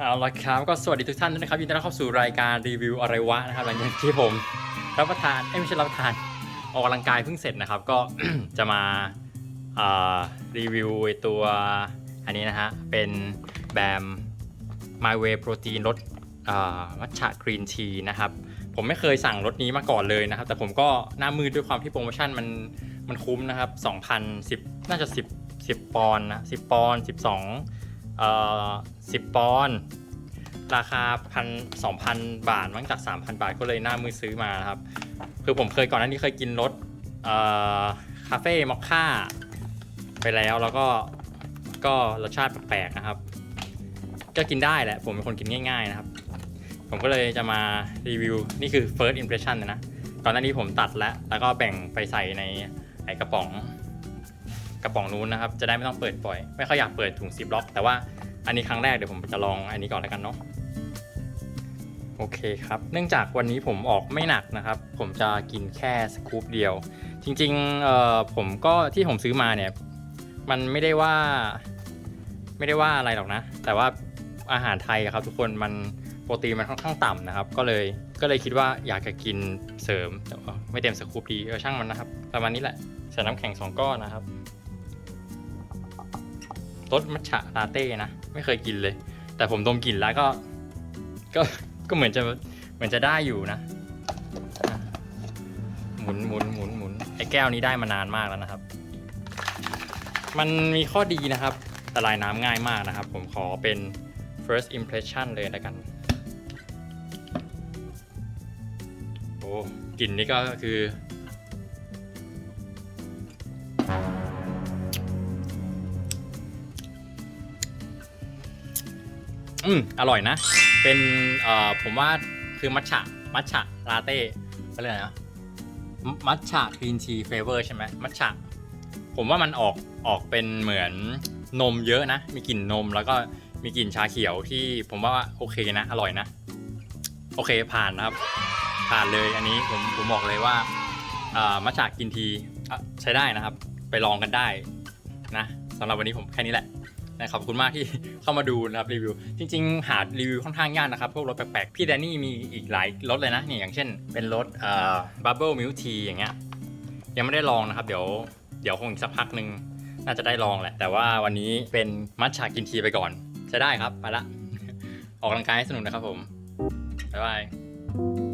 เอาละครับก็สวัสดีทุกท่านด้วยนะครับยินดีต้อนรับเข้าสู่รายการรีวิวอะไรวะนะครับหลังจากที่ผมรับประทานเอ้ยไม่ใช่รับประทานออกกำลังกายเพิ่งเสร็จนะครับ ก็ จะมาอ่อรีวิวไอ้ตัวอันนี้นะฮะ เป็นแบม My Way Protein รสมัทฉะกรีนทีนะครับ ผมไม่เคยสั่งรสนี้มาก่อนเลยนะครับ แต่ผมก็หน้ามือด้วยความที่โปรโมชั่นมันมันคุ้มนะครับ2,010น่าจะ 10 10 ปอนด์นะ10 ปอนด์12 เอ่อ10ปอนด์ราคาพันสองพันบาทมั้งจาก3,000บาทก็เลยหน้ามือซื้อมานะครับ คือผมเคยก่อนหน้านี้เคยกินรสคาเฟ่มอคค่าไปแล้วแล้วก็ก็รสชาติแปลกๆนะครับ ก็กินได้แหละ ผมเป็นคนกินง่าย ๆนะครับ ผมก็เลยจะมารีวิว นี่คือ first impression นะ ก่อนหน้านี้ผมตัดแล้ว แล้วก็แบ่งไปใส่ในไอกระป๋อง กระป๋องนู้นนะครับ จะได้ไม่ต้องเปิดบ่อย ไม่ค่อยอยากเปิดถุงซิปล็อก แต่ว่า อันนี้ครั้งแรกเดี๋ยวผมจะลองอันนี้ก่อนแล้วกันเนาะโอเคครับ เนื่องจากวันนี้ผมออกไม่หนักนะครับ ผมจะกินแค่สกู๊ปเดียว จริงๆเอ่อผมก็ที่ผมซื้อมาเนี่ย มันไม่ได้ว่า ไม่ได้ว่าอะไรหรอกนะ แต่ว่าอาหารไทยครับ ทุกคนมันโปรตีนมันค่อนข้างต่ำนะครับ ก็เลยก็เลยคิดว่าอยากจะกินเสริมแต่ไม่เต็มสกู๊ปดีเออช่างมันนะครับ ประมาณนี้แหละใส่น้ำแข็งสองก้อนนะครับ รสมัทฉะลาเต้นะ ไม่เคยกินเลย แต่ผมดมกลิ่นแล้วก็ ก็ก็เหมือนจะเหมือนจะได้อยู่นะ หมุนหมุนหมุนหมุนไอ้แก้วนี้ได้มานานมากแล้วนะครับ มันมีข้อดีนะครับละลายน้ำง่ายมากนะครับ ผมขอเป็น first impression เลยแล้วกัน โอ้กลิ่นนี่ก็คือ อืมอร่อยนะ เป็นเอ่อผมว่าคือมัทฉะมัทฉะลาเต้ก็เลยกอะไรนะมัทฉะกรีนทีเฟเวอร์ใช่ไหมมัทฉะผมว่ามันออกออกเป็นเหมือนนมเยอะนะ มีกลิ่นนมแล้วก็มีกลิ่นชาเขียวที่ผมว่าโอเคนะ อร่อยนะ โอเคผ่านนะครับ ผ่านเลยอันนี้ผมผมบอกเลยว่าอ่ามัทฉะกินทีอะใช้ได้นะครับ ไปลองกันได้นะสำหรับวันนี้ผมแค่นี้แหละ นะขอบคุณมากที่เข้ามาดูนะครับรีวิว จริง ๆ หารีวิวค่อนข้างยากนะครับ พวกรสแปลกๆ พี่แดนนี่มีอีกหลายรสเลยนะนี่อย่างเช่น เป็นรสเอ่อบับเบิลมิลทีอย่างเงี้ยยังไม่ได้ลองนะครับ เดี๋ยวเดี๋ยวคงอีกสักพักหนึ่งน่าจะได้ลองแหละ แต่ว่าวันนี้เป็นมัทฉะกินทีไปก่อนใช้ได้ครับไปละ ออกกำลังกายให้สนุกนะครับผมบ๊ายบาย